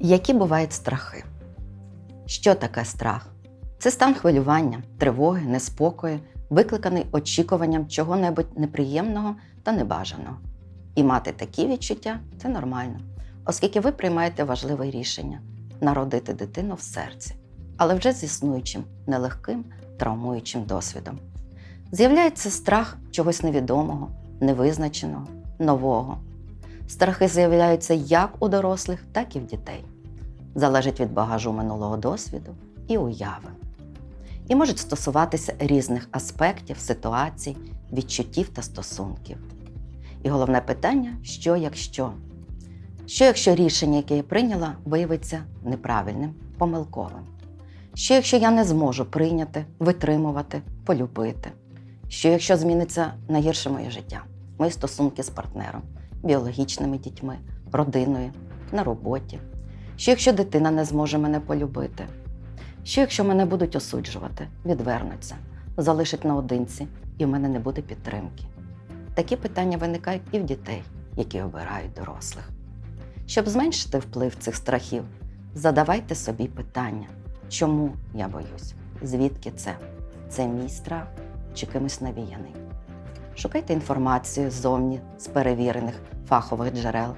Які бувають страхи? Що таке страх? Це стан хвилювання, тривоги, неспокою, викликаний очікуванням чого-небудь неприємного та небажаного. І мати такі відчуття це нормально, оскільки ви приймаєте важливе рішення народити дитину в серці, але вже з існуючим, нелегким, травмуючим досвідом. З'являється страх чогось невідомого, невизначеного, нового. Страхи з'являються як у дорослих, так і в дітей. Залежить від багажу минулого досвіду і уяви. І можуть стосуватися різних аспектів, ситуацій, відчуттів та стосунків. І головне питання що якщо? Що якщо рішення, яке я прийняла, виявиться неправильним, помилковим? Що якщо я не зможу прийняти, витримувати, полюбити? Що якщо зміниться на гірше моє життя, мої стосунки з партнером, біологічними дітьми, родиною, на роботі? Що якщо дитина не зможе мене полюбити? Що якщо мене будуть осуджувати, відвернуться, залишать наодинці, і в мене не буде підтримки? Такі питання виникають і в дітей, які обирають дорослих. Щоб зменшити вплив цих страхів, задавайте собі питання, чому я боюсь? Звідки це? Це мій страх чи кимось навіяний? Шукайте інформацію ззовні з перевірених фахових джерел.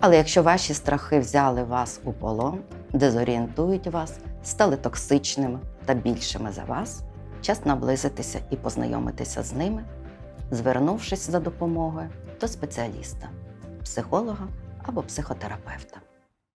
Але якщо ваші страхи взяли вас у полон, дезорієнтують вас, стали токсичними та більшими за вас, час наблизитися і познайомитися з ними, звернувшись за допомогою до спеціаліста, психолога або психотерапевта.